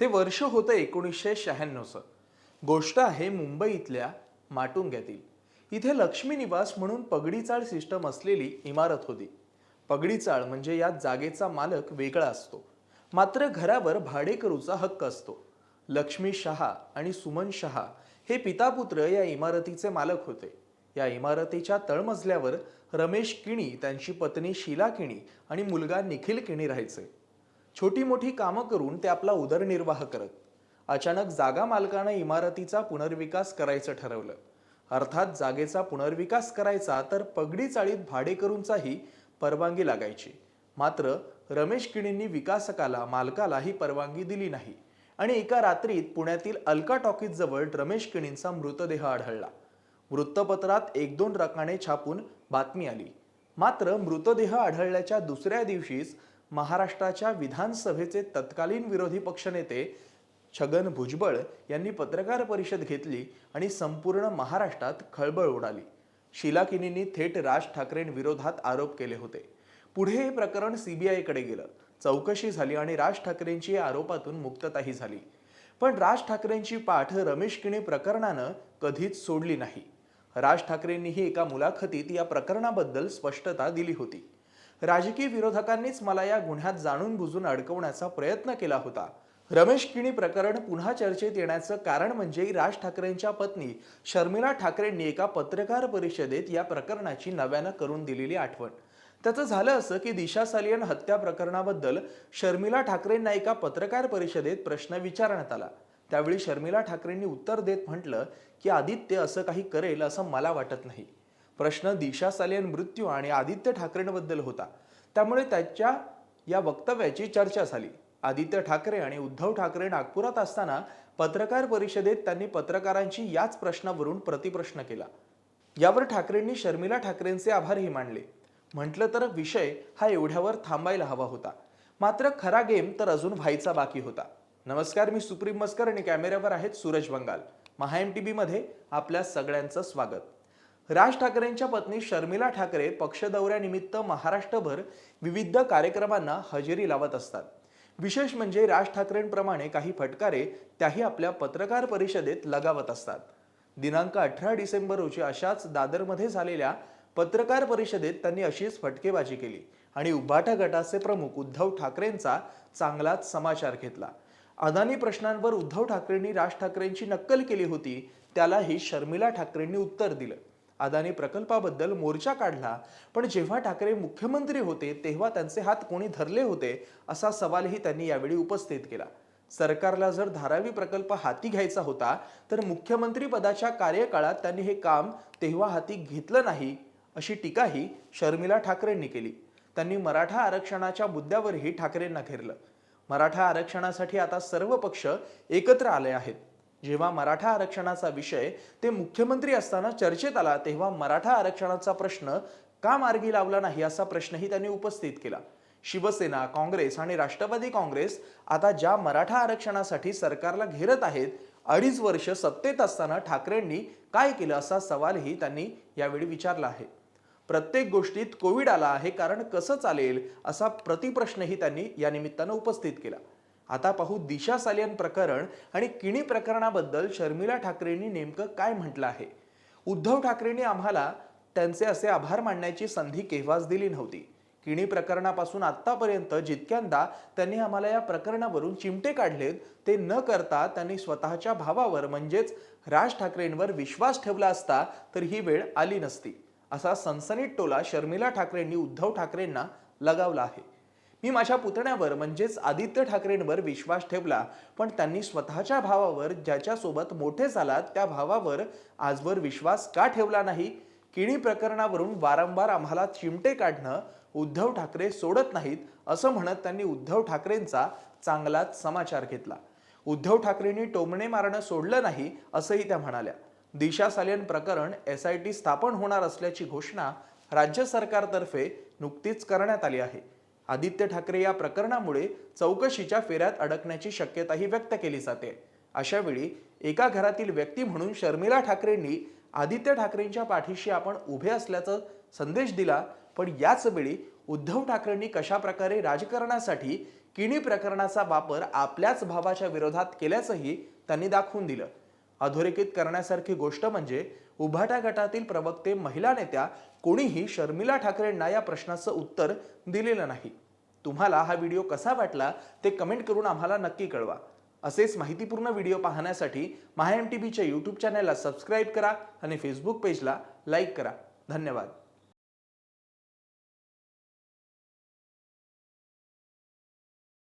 ते वर्ष होतं एकोणीसशे शहाण्णवचं. गोष्ट आहे मुंबईतल्या माटुंग्यातील. इथे लक्ष्मी निवास म्हणून पगडीचाळ सिस्टम असलेली इमारत होती. पगडीचाळ म्हणजे या जागेचा मालक वेगळा असतो. मात्र घरावर भाडेकरूचा हक्क असतो. लक्ष्मी शहा आणि सुमन शहा हे पितापुत्र या इमारतीचे मालक होते. या इमारतीच्या तळमजल्यावर रमेश किणी त्यांची पत्नी शीला किणी आणि मुलगा निखिल किणी राहायचे. छोटी मोठी कामं करून ते आपला उदरनिर्वाह करत अचानक जागा मालकानं इमारतीचा पुनर्विकास करायचं ठरवलं. अर्थात जागेचा पुनर्विकास करायचा तर पगडी चाळीत भाडेकरूंचाही परवानगी लागायची. मात्र रमेश किणींनी विकासकाला मालकाला ही परवानगी दिली नाही आणि एका रात्रीत पुण्यातील अलका टॉकीज जवळ रमेश किणींचा मृतदेह आढळला. वृत्तपत्रात एक दोन रकाने छापून बातमी आली. मात्र मृतदेह आढळल्याच्या दुसऱ्या दिवशीच महाराष्ट्राच्या विधानसभेचे तत्कालीन विरोधी पक्षनेते छगन भुजबळ यांनी पत्रकार परिषद घेतली आणि संपूर्ण महाराष्ट्रात खळबळ उडाली. शिलाकिनींनी थेट राज ठाकरेंविरोधात आरोप केले होते. पुढे हे प्रकरण सीबीआयकडे गेलं. चौकशी झाली आणि राज ठाकरेंची या आरोपातून मुक्तताही झाली. पण राज ठाकरेंची पाठ रमेश किणी प्रकरणानं कधीच सोडली नाही. राज ठाकरेंनीही एका मुलाखतीत या प्रकरणाबद्दल स्पष्टता दिली होती. राजकीय विरोधकांनीच मला या गुन्ह्यात जाणून बुजून अडकवण्याचा प्रयत्न केला होता. रमेश किणी प्रकरण पुन्हा चर्चेत येण्याचं कारण म्हणजे राज ठाकरेंच्या पत्नी शर्मिला ठाकरेंनी एका पत्रकार परिषदेत या प्रकरणाची नव्यानं करून दिलेली आठवण. त्याचं झालं असं की दिशा सालियन हत्या प्रकरणाबद्दल शर्मिला ठाकरेंना एका पत्रकार परिषदेत प्रश्न विचारण्यात आला. त्यावेळी शर्मिला ठाकरेंनी उत्तर देत म्हटलं की आदित्य असं काही करेल असं मला वाटत नाही. प्रश्न दिशा सालियन मृत्यू आणि आदित्य ठाकरेंबद्दल होता. त्यामुळे त्याच्या या वक्तव्याची चर्चा झाली. आदित्य ठाकरे आणि उद्धव ठाकरे नागपुरात असताना पत्रकार परिषदेत त्यांनी पत्रकारांची याच प्रश्नावरून प्रतिप्रश्न केला. यावर ठाकरेंनी शर्मिला ठाकरेंचे आभारही मानले. म्हटलं तर विषय हा एवढ्यावर थांबायला हवा होता. मात्र खरा गेम तर अजून व्हायचा बाकी होता. नमस्कार मी सुप्रीम मस्कर आणि कॅमेऱ्यावर आहेत सूरज बंगाल. महा एम टी बीमध्ये आपल्या सगळ्यांचं स्वागत. राज ठाकरेंच्या पत्नी शर्मिला ठाकरे पक्ष दौऱ्यानिमित्त महाराष्ट्रभर विविध कार्यक्रमांना हजेरी लावत असतात. विशेष म्हणजे राज ठाकरेंप्रमाणे काही फटकारे त्याही आपल्या पत्रकार परिषदेत लगावत असतात. दिनांक अठरा डिसेंबर रोजी अशाच दादरमध्ये झालेल्या पत्रकार परिषदेत त्यांनी अशीच फटकेबाजी केली आणि उभाटा गटाचे प्रमुख उद्धव ठाकरेंचा चांगलाच समाचार घेतला. अदानी प्रश्नांवर उद्धव ठाकरेंनी राज ठाकरेंची नक्कल केली होती त्यालाही शर्मिला ठाकरेंनी उत्तर दिलं. अदानी प्रकल्पाबद्दल मोर्चा काढला पण जेव्हा ठाकरे मुख्यमंत्री होते तेव्हा त्यांचे हात कोणी धरले होते असा सवालही त्यांनी यावेळी उपस्थित केला. सरकारला जर धारावी प्रकल्प हाती घ्यायचा होता तर मुख्यमंत्री पदाच्या कार्यकाळात त्यांनी हे काम तेव्हा हाती घेतलं नाही अशी टीकाही शर्मिला ठाकरेंनी केली. त्यांनी मराठा आरक्षणाच्या मुद्द्यावरही ठाकरेंना घेरलं. मराठा आरक्षणासाठी आता सर्व पक्ष एकत्र आले आहेत. जेव्हा मराठा आरक्षणाचा विषय ते मुख्यमंत्री असताना चर्चेत आला तेव्हा मराठा आरक्षणाचा प्रश्न का मार्गी लावला नाही असा प्रश्नही त्यांनी उपस्थित केला. शिवसेना काँग्रेस आणि राष्ट्रवादी काँग्रेस आता ज्या मराठा आरक्षणासाठी सरकारला घेरत आहेत अडीच वर्ष सत्तेत असताना ठाकरेंनी काय केलं असा सवालही त्यांनी यावेळी विचारला आहे. प्रत्येक गोष्टीत कोविड आला आहे कारण कसं चालेल असा प्रतिप्रश्नही त्यांनी या निमित्तानं उपस्थित केला. आता पाहू दिशा सालियन प्रकरण आणि किणी प्रकरणाबद्दल शर्मिला ठाकरेंनी नेमकं काय म्हटलं आहे? उद्धव ठाकरेंनी आम्हाला त्यांचे असे आभार मानण्याची संधी केव्हाच दिली नव्हती. किणी प्रकरणापासून आत्तापर्यंत जितक्यांदा त्यांनी आम्हाला या प्रकरणावरून चिमटे काढलेत ते न करता त्यांनी स्वतःच्या भावावर म्हणजेच राज ठाकरेंवर विश्वास ठेवला असता तर ही वेळ आली नसती. असा सनसनीत टोला शर्मिला ठाकरेंनी उद्धव ठाकरेंना लगावला आहे. मी माझ्या पुतण्यावर म्हणजेच आदित्य ठाकरेंवर विश्वास ठेवला. पण त्यांनी स्वतःच्या भावावर ज्याच्यासोबत मोठे झालात त्या भावावर आजवर विश्वास का ठेवला नाही? किणी प्रकरणावरून वारंवार आम्हाला चिमटे काढणं उद्धव ठाकरे सोडत नाहीत असं म्हणत त्यांनी उद्धव ठाकरेंचा चांगलाच समाचार घेतला. उद्धव ठाकरेंनी टोमणे मारणं सोडलं नाही असंही त्या म्हणाल्या. दिशा सालियन प्रकरण एस आय टी स्थापन होणार असल्याची घोषणा राज्य सरकारतर्फे नुकतीच करण्यात आली आहे. आदित्य ठाकरे या प्रकरणामुळे चौकशीच्या फेऱ्यात अडकण्याची शक्यताही व्यक्त केली जाते. अशा वेळी एका घरातील व्यक्ती म्हणून शर्मिला ठाकरेंनी आदित्य ठाकरेंच्या पाठीशी आपण उभे असल्याचा संदेश दिला पण याच वेळी उद्धव ठाकरेंनी कशा प्रकारे राजकारणासाठी किणी प्रकरणाचा वापर आपल्याच भावाच्या विरोधात केल्याचंही त्यांनी दाखवून दिलं. अधोरेखित करण्यासारखी गोष्ट म्हणजे उभाट्या गटातील प्रवक्ते महिला नेत्या कोणीही शर्मिला ठाकरेंना या प्रश्नाचं उत्तर दिलेलं नाही. तुम्हाला हा व्हिडिओ कसा वाटला ते कमेंट करून आम्हाला नक्की कळवा. असेच माहितीपूर्ण व्हिडिओ पाहण्यासाठी महा एम टी व्हीच्या यूट्यूब चॅनलला सबस्क्राईब करा आणि फेसबुक पेजला लाईक करा. धन्यवाद.